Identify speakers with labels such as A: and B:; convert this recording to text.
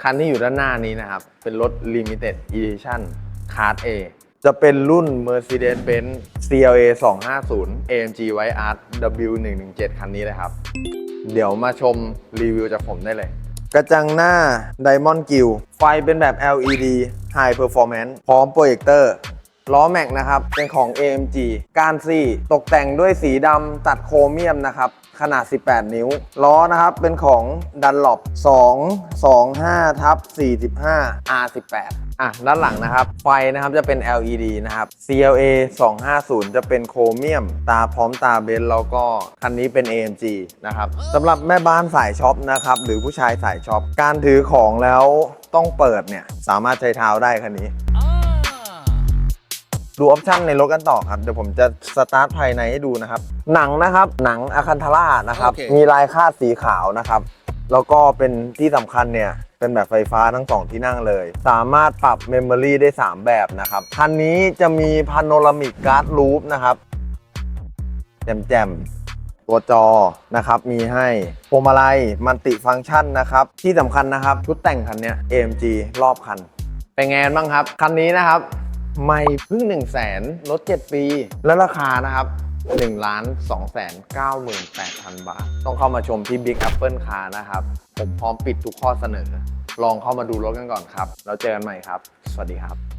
A: คันที่อยู่ด้านหน้านี้นะครับ เป็นรถ Limited Edition Class A จะเป็นรุ่น Mercedes-Benz CLA 250 AMG White Art W117 คันนี้เลยครับ เดี๋ยวมาชมรีวิวจากผมได้เลย กระจังหน้า Diamond Gill ไฟเป็นแบบ LED High Performance พร้อมโปรเจคเตอร์ ล้อแม็กนะครับ เป็นของ AMG การซี่ตกแต่งด้วยสีดำตัดโครเมียมนะครับ ขนาด 18 นิ้ว ล้อนะครับเป็นของ Dunlop 2 25ทับ45 R18 อะ ด้านหลังนะครับ ไฟนะครับจะเป็น LED นะครับ CLA 250 จะเป็นโครเมียม ตาพร้อมตาเบนซ์แล้วก็คันนี้เป็น AMG นะครับสำหรับแม่บ้านสายช็อปนะครับ หรือผู้ชายสายช็อป การถือของแล้วต้องเปิดเนี่ย สามารถใช้เท้าได้คันนี้ ดูออปชั่นในรถกันต่อครับ เดี๋ยวผมจะสตาร์ทภายในให้ดูนะครับ หนังนะครับ หนังอาคันทาร่านะครับ
B: โอเค
A: มีลายคาดสีขาวนะครับ แล้วก็เป็นที่สำคัญเนี่ยเป็นแบบไฟฟ้าทั้งสองที่นั่งเลย สามารถปรับเมมโมรีได้ 3 แบบนะครับ คันนี้จะมีพาโนรามิกการ์ดลูปนะครับ แจมๆตัวจอนะครับมีให้พวงมาลัยมันติฟังก์ชันนะครับ ที่สำคัญนะครับชุดแต่งคันเนี้ย AMG รอบคัน เป็นไงบ้างครับ คันนี้นะครับ ไม่เพิ่ง1 0 0 0 0แสนลด 7 ปี แล้วราคานะครับ1ล้าน2แสน98,000 บาท ต้องเข้ามาชมที่ Big Apple Car นะครับ ผมพร้อมปิดทุกข้อเสนอ ลองเข้ามาดูรถกันก่อนครับ แล้วเจอกันใหม่ครับ สวัสดีครับ